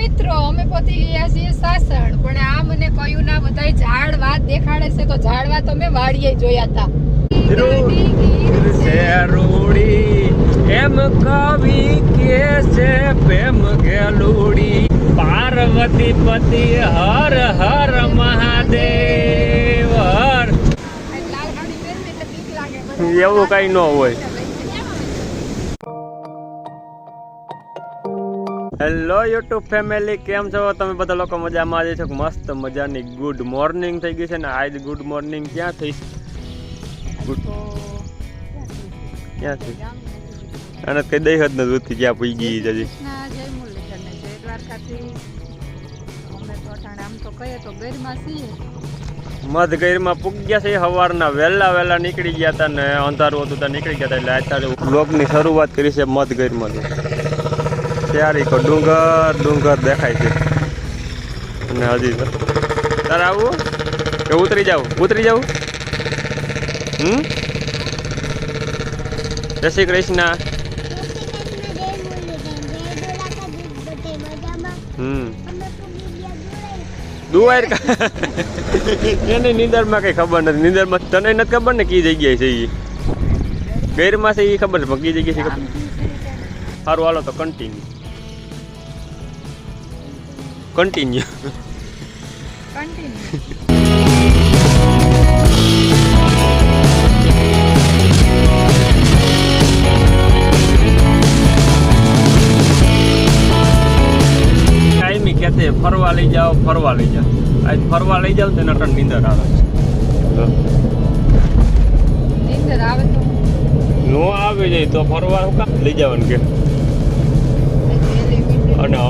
મિત્રો અમે પહોંચી ગયા છીએ સાસણ પણ આ મને કયું ના બધાય ઝાડ વાત દેખાડે છે તો ઝાડવા તો મેં વાડીએ જોયા હતા એમ કવિ કે છે પ્રેમ ગેલુડી પાર્વતી પતિ હર હર મહાદેવ હર. એવું કઈ ન હોય. હેલો યુટ્યુબ ફેમિલી કેમ છો? તમે બધા લોકો મજામાં આજે છો? મસ્ત મજાની ગુડ મોર્નિંગ થઈ ગઈ છે ને આજ ગુડ મોર્નિંગ ક્યાં થઈ? ગુડ ક્યાં થઈ? અને કઈ દઈ હદ નથી ઉઠી ક્યાં પૂઈ ગઈ જજી મધ મધગીરમાં પૂગ ગયા છે સવારના વહેલા વહેલા નીકળી ગયા હતા ને અંધારું હતું ત્યાં નીકળી ગયા હતા એટલે અત્યારે બ્લોગની શરૂઆત કરી છે મધ મધગીરમાં ત્યારે કો ડુંગર ડુંગર દેખાય છે. અને હજી તારે આવું? કે ઉતરી જાવ ઉતરી જાવ હમ? જય શ્રી કૃષ્ણ. હમ. દુવાયર એને નીંદરમાં કઈ ખબર નથી. નીંદરમાં તને નથી ખબર ને કઈ જગ્યાએ છે એ ગેરમાં છે એ ખબર છે, પણ કઈ છે ખબર? સારું, હાલો તો કન્ટિન્યુ કન્ટિન્યુ કહેતે ફરવા લઈ જાઓ ફરવા લઈ જાઓ. આજ ફરવા લઈ જાઓ તો નટન નીંદર આવે છે. નીંદર આવે તો? નો આવી જાય તો ફરવા લઈ જવાનું કે?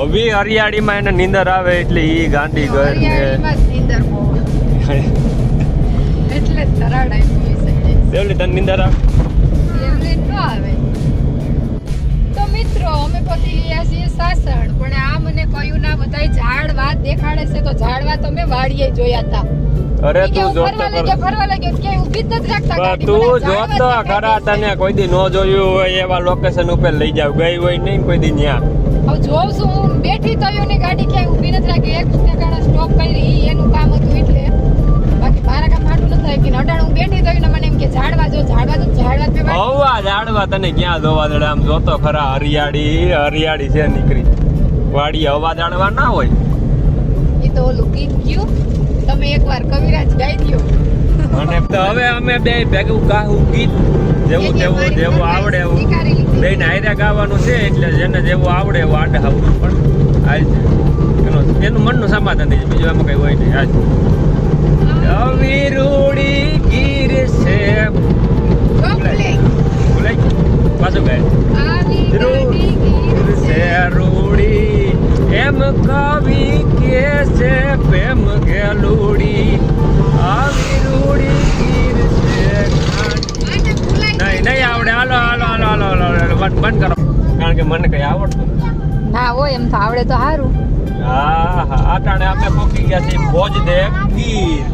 હવે હરિયાળીમાં એને નીંદર આવે એટલે એ ગાંડી ઘર ને એટલે દેવલી તને નીંદર આવે? તો મિત્રો અમે પહોંચી ગયા છીએ સાસણ પણ આ મને કહ્યું ના બધાય ઝાડ વાત દેખાડે છે તો ઝાડવા તો મેં વાડીએ જોયા હતા અરે તું જોતો તું જોતો ખરા તને કોઈ દી નો જોયું હોય એવા લોકેશન ઉપર લઈ જાવ. ગઈ હોય નહીં કોઈ દી ન્યા હવે જોઉં છું હું બેઠી તો એની ગાડી ક્યાંય ઊભી નથી રાખી. એક કારણે સ્ટોપ કરી એનું કામ હતું એટલે. બાકી મારા કામ હાટું નથી થાય કે અટાણ હું બેઠી તો મને એમ કે ઝાડવા જો ઝાડવા તો ઝાડવા વાડી- હવા ઝાડવા તને ક્યાં જોવા દે આમ જોતો ખરા હરિયાળી હરિયાળી છે નીકળી. વાડી હવા ઝાડવા ના હોય. એ તો ઓલું ગીત ગયું. તમે એકવાર કવિરાજ ગાઈ દ્યો. અને તો હવે અમે બે ભેગું ગાહું ગીત જેવું જેવું જેવું આવડે એવું. બેન આયરા ગાવાનું છે એટલે જેને જેવું આવડે એવું આડે આવડું પણ આજ એનું એનું મનનું સમાધાન થઈ જાય બીજું એમાં કઈ હોય નહીં. આજ અવિરુડી ગીર છે. પાછું ગાય રૂડી એમ કવિ કે છે પ્રેમ ગેલુડી હાલો હાલો હાલો હાલો હાલો બંધ બંધ કરો. કારણ કે મને કઈ આવડતું. ના હોય એમ તો આવડે તો સારું હા હા આટાણે અમે પોકી ગયા છીએ ભોજદેવ ગીર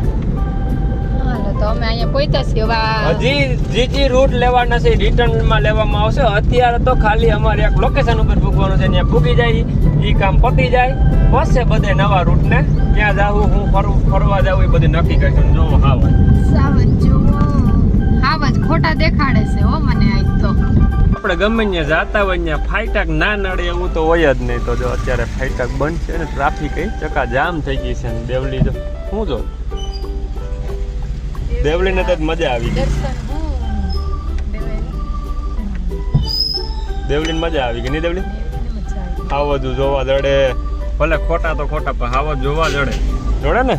હાલો તો અમે અહીંયા પહોંચ્યા છીએ. હવે હજી જે જે રૂટ લેવાના છે રિટર્નમાં લેવામાં આવશે. અત્યારે તો ખાલી અમારે એક લોકેશન ઉપર પૂગવાનું છે ત્યાં પૂગી જાય એ કામ પતી જાય. પછી બધે નવા રૂટ ને ક્યાં જાવું હું ફરવું જાવું એ બધું નક્કી કરીશું જો હા સાવજ જુઓ ખોટા દેખાડે છે હો મને આજ તો. આપણે ગમે ત્યાં જાતા હોય ત્યાં ફાઈટાક ના નડે એવું તો હોય જ નહીં તો જો અત્યારે ફાઈટાક બંધ છે ને ટ્રાફિક ચકા જામ થઈ ગઈ છે ને દેવલી તો શું જો? દેવલીને તો મજા આવી ગઈ. દેવલીને મજા આવી ગઈ નહીં દેવલી? આવો બધું જોવા જડે. ભલે ખોટા તો ખોટા પણ હાવ જોવા જડે. જોડે ને?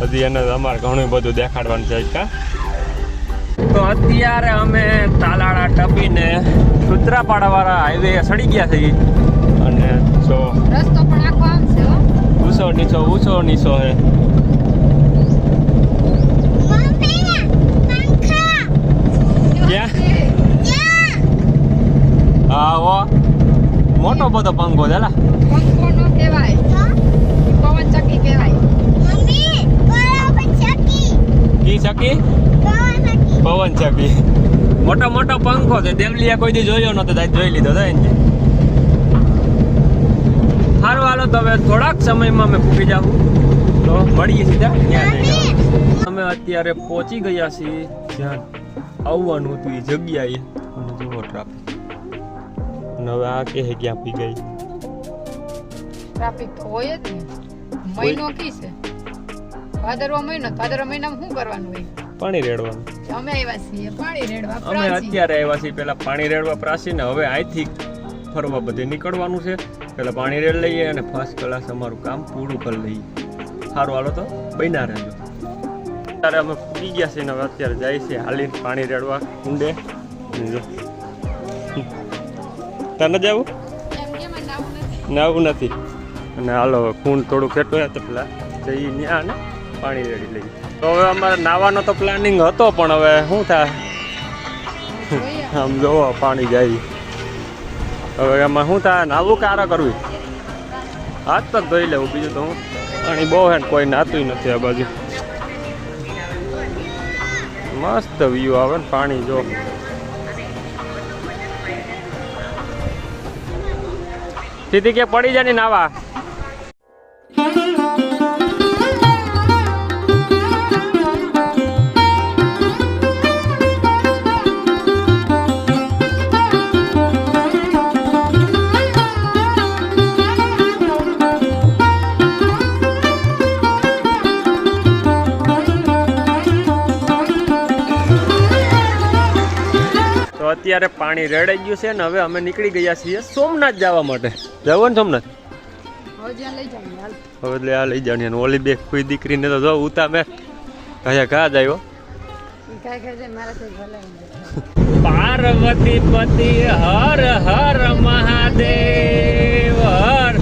હજી એને અમારે ઘણું બધું દેખાડવાનું છે કા અત્યારે અમે તાલાળા ટપીને સુત્રાપાડા વાળા હાઈવે સડી ગયા છીએ. અને જો રસ્તો પણ આખો આમ છે ઊંચો નીચો ઊંચો નીચો હે મોટો બધો પંખો છે પંખો નો કહેવાય. પવન ચક્કી કહેવાય. કી ચકી? પવન ચકી. મોટો મોટો પંખો છે. દેવલિયા કોઈ દી જોયો નતો તો જોઈ લીધો તો એને તો હવે થોડાક સમયમાં અમે પૂકી જાઉં તો મળીએ સીધા. ત્યાં અમે અત્યારે પહોંચી ગયા છીએ જ્યાં આવવાનું હતું એ જગ્યાએ. અને જુઓ ટ્રાફિક હવે આ કે ક્યાં પી ગઈ. ટ્રાફિક તો હોય જ ને. મહિનો કી છે? ભાદરવા મહિનો? ભાદરવા મહિનામાં શું કરવાનું હોય? પાણી રેડવાનું. અમે આવ્યા છીએ પાણી રેડવા અમે અત્યારે આવ્યા છીએ પેલા પાણી રેડવા પ્રાસી ને હવે અહીંથી ફરવા બધે નીકળવાનું છે. પેલા પાણી રેડ લઈએ અને ફર્સ્ટ ક્લાસ અમારું કામ પૂરું કરી લઈએ. સારું હાલો તો બન્યા રહેજો. અત્યારે અમે પૂરી ગયા છીએ હવે અત્યારે જાય છે હાલીને પાણી રેડવા ઊંડે તને જવું એમ આવું નથી. નાવું નથી. અને હાલો ખૂન થોડું ખેટો તો પેલા જઈ ત્યાં ને પાણી રેડી લઈએ. તો હવે અમારે નાવાનો તો પ્લાનિંગ હતો, પણ હવે શું થાય? આમ જોવો, પાણી જાય. હવે એમાં શું થાય? નાવું કારા કરવી. હાથ પગ ધોઈ લેવું, બીજું તો હું પાણી બહુ હે કોઈ નાતું નથી આ બાજુ. મસ્ત વ્યૂ આવે ને પાણી, જો. સીધી કે પડી જાય ને નાવા? અત્યારે પાણી રેડાઈ ગયું છે ને હવે અમે નીકળી ગયા છીએ સોમનાથ જવા માટે. જવું ને સોમનાથ? હવે લઈ જાવ હવે એટલે આ લઈ અને ઓલી બે કોઈ દીકરીને તો જો ઉતા મેં. કયા ઘા જાયો ભલે. પાર્વતી પતિ હર હર મહાદેવ હર.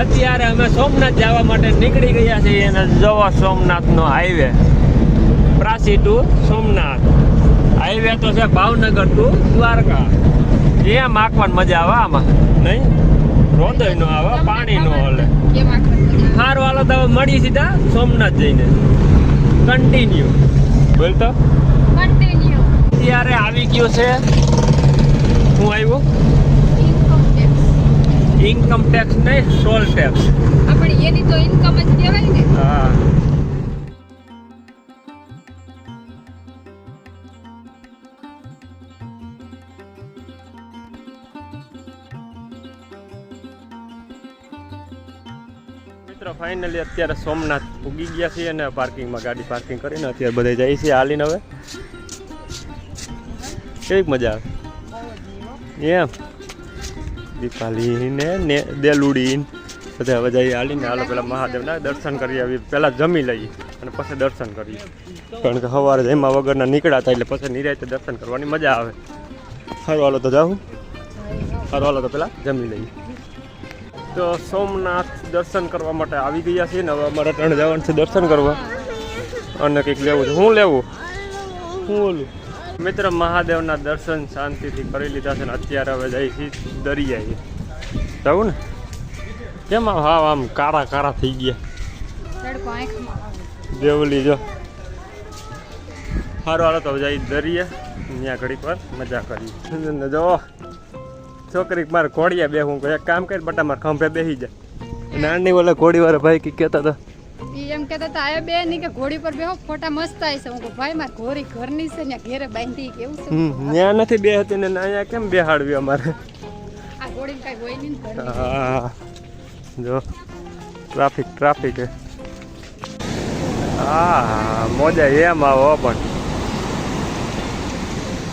અત્યારે અમે સોમનાથ જવા માટે નીકળી ગયા છીએ અને જવા સોમનાથનો હાઈવે પ્રાસી ટુ સોમનાથ. હાઈવે તો છે ભાવનગર ટુ દ્વારકા. એમ માખવાની મજા આવે આમાં. નહીં? રોદય નો આવે પાણી નો હલે. હાર વાળો તો મળી સીધા સોમનાથ જઈને. કન્ટિન્યુ બોલતો? કન્ટિન્યુ અત્યારે આવી ગયો છે. હું આવ્યું? ઇન્કમ ટેક્સ નહીં ટોલ ટેક્સ આપણે એની તો ઇન્કમ જ કહેવાય ને. હા. ફાઇનલી અત્યારે સોમનાથ ઉગી ગયા છીએ અને પાર્કિંગમાં ગાડી પાર્કિંગ કરીને અત્યારે બધા જઈએ છીએ હાલીને હવે. કેવી મજા આવે? એમ. દીપાલીને ને દેલુડીને. દેલુડી બધા હવે જઈએ હાલીને. હાલો, પેલા મહાદેવના દર્શન કરી આવી પહેલાં જમી લઈએ અને પછી દર્શન કરીએ. કારણ કે સવારે જમ્યા વગરના નીકળ્યા હતા એટલે પછી નિરાયતે દર્શન કરવાની મજા આવે. સારું, હાલો તો જાઉં. સારું, હાલો તો પહેલાં જમી લઈએ. તો સોમનાથ દર્શન કરવા માટે આવી ગયા છીએ. ને હવે અમારે ત્રણ જવાનું છે દર્શન કરવા. અને કંઈક લેવું છે. હું લેવું? હું ઓલું. મિત્ર મહાદેવના દર્શન શાંતિથી કરી લીધા છે ને અત્યારે હવે જઈએ છે દરિયાએ. જવું ને? કેમ હા આમ કાળા કાળા થઈ ગયા? દેવલી જો. સારું હાલો તો જાય દરિયા. ત્યાં ઘડીક વાર મજા કરી જો. છોકરી મારે ઘોડિયા બે હું એક કામ કરી બટા મારે ખંભે બેસી જાય. નાની ઓલા ઘોડી વાળા ભાઈ કે કહેતા હતા? ઈ એમ કહેતા હતા આયા બે ની કે ઘોડી પર બેહો ફોટા મસ્ત આવી છે. હું કહું ભાઈ મારે ઘોડી ઘરની છે ને ઘેરે બાંધી કેવું છે? ત્યાં નથી બે હતી ને અહીંયા કેમ બેહાડવી અમારે? આ ઘોડી કઈ હોય નહીં હા. જો ટ્રાફિક ટ્રાફિક હે. હા મોજા એમ આવો પણ.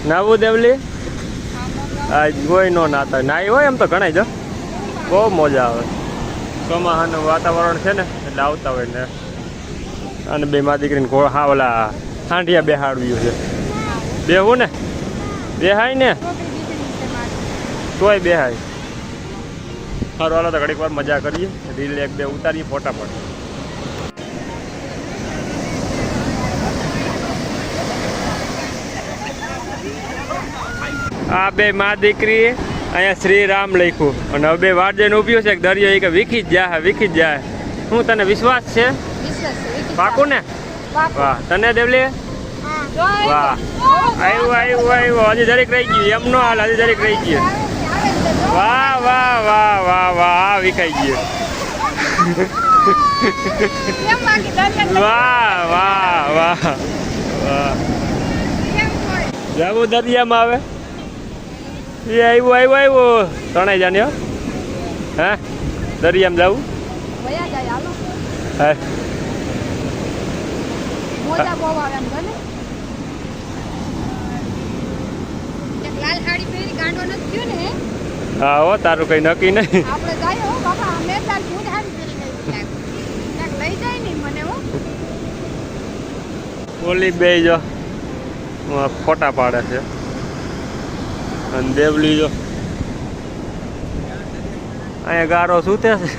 નાવું દેવલી આજ કોઈ નો નાતા. નાઈ હોય એમ તો ઘણા જ બહુ મજા આવે. ચોમાસાનું વાતાવરણ છે ને, એટલે આવતા હોય ને. અને બે મા દીકરીને ઘોડ હા, ઓલા હાંડિયા બેહાડવ્યું છે. બેહું ને? બેહાય ને? તોય બેહાય. સારું હાલો તો ઘડીક વાર મજા કરીએ. રીલ એક બે ઉતારીએ ફોટાફટ આ બે મા દીકરી અહીંયા શ્રી રામ લખ્યું. અને હવે બે વાટ ઉભ્યું છે. કે દરિયો એ કે વીખી જ જાય વીખી જ જાય. શું તને વિશ્વાસ છે? પાકું ને? વાહ. તને દેવલી? વાહ. આવ્યું આવ્યું આવ્યું હજી જરીક રહી ગયું. એમ નો હાલ હજી જરીક રહી ગયું. વાહ વાહ વાહ વાહ વાહ. વિખાઈ ગયું. વાહ વાહ વાહ વાહ. જાવું દરિયામાં આવે એ આવ્યું આવ્યો ત્રણેય જાણ્યો જાને હા? દરિયામાં જવું? હા? હો? તારું કઈ નક્કી નહીં. ઓલી બે જો ફોટા પાડે છે. અને દેવલી જો અહીંયા ગારો સૂતે છે.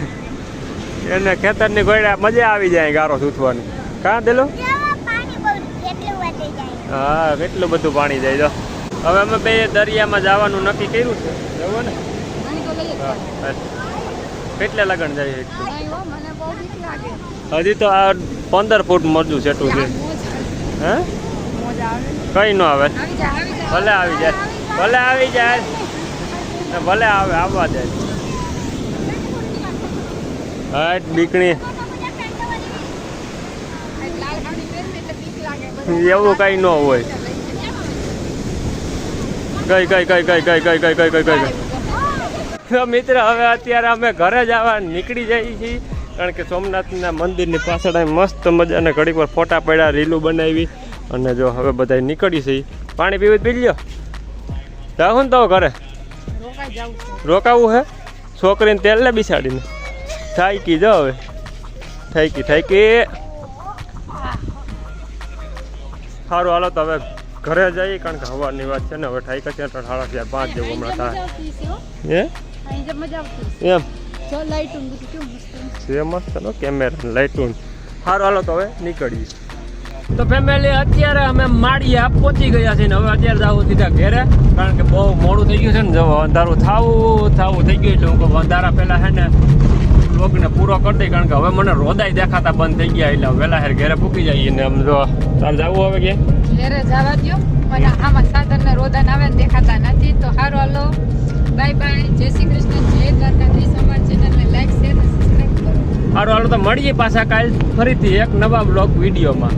એને ખેતરની ગોળ્યા મજા આવી જાય ગારો સૂથવાની કાં દેલો? હા, કેટલું બધું પાણી જાય, જો. હવે અમે બે દરિયામાં જવાનું નક્કી કર્યું છે. જવું ને. કેટલે લગન જાય હજી તો આ પંદર ફૂટ મરજું છેટું છે. હે? કઈ ન આવે. ભલે આવી જાય. ભલે આવી જાય. ભલે આવે, આવવા દે. હાટ બીકણી એવું કઈ ન હોય. કઈ કઈ કઈ કઈ કઈ કઈ કઈ કઈ કઈ મિત્ર, હવે અત્યારે અમે ઘરે જ આવવા નીકળી જઈએ છીએ. કારણ કે સોમનાથના મંદિરની પાછળ મસ્ત મજાને ઘડી પર ફોટા પડ્યા, રીલું બનાવી. અને જો હવે બધા નીકળી છે. પાણી પીવું પી લ્યો. જાઉં ને તો ઘરે. રોકાવું હે? છોકરીને તેલ ને બિસાડીને. થાકી જો હવે. થાકી થાકી સારું હાલો તો હવે ઘરે જઈએ કારણ કે હવાની વાત છે ને હવે ઠાઈ કે હાડા થયા પાંચ જેવું હમણાં થાય. એમ? છે. મસ્ત કેમેરા લાઇટું સારું હાલો તો હવે નીકળીએ. તો ફેમિલી અત્યારે અમે માળિયા પહોંચી ગયા છીએ ને હવે અત્યારે જવું સીધા ઘેરે કારણ કે બહુ મોડું થઈ ગયું છે ને જો અંધારું થાવું થાવું થઈ ગયું એટલે હું કહું અંધારા પહેલાં છે ને લોકને પૂરો કરી દઈ કારણ કે હવે મને રોદાઈ દેખાતા બંધ થઈ ગયા એટલે વહેલા હેર ઘેરે પૂકી જઈએ ને આમ જો તાર જવું હવે કે? ઘેરે જવા દો મને આમાં સાધન ને રોદન આવે ને દેખાતા નથી તો હારો હાલો. બાય બાય જય શ્રી કૃષ્ણ. જય દ્વારકાધીશ અમારા ચેનલને લાઈક શેર અને સબસ્ક્રાઇબ કરો. સારું હાલો તો મળીએ પાછા કાલ ફરીથી એક નવા બ્લોગ વિડીયોમાં.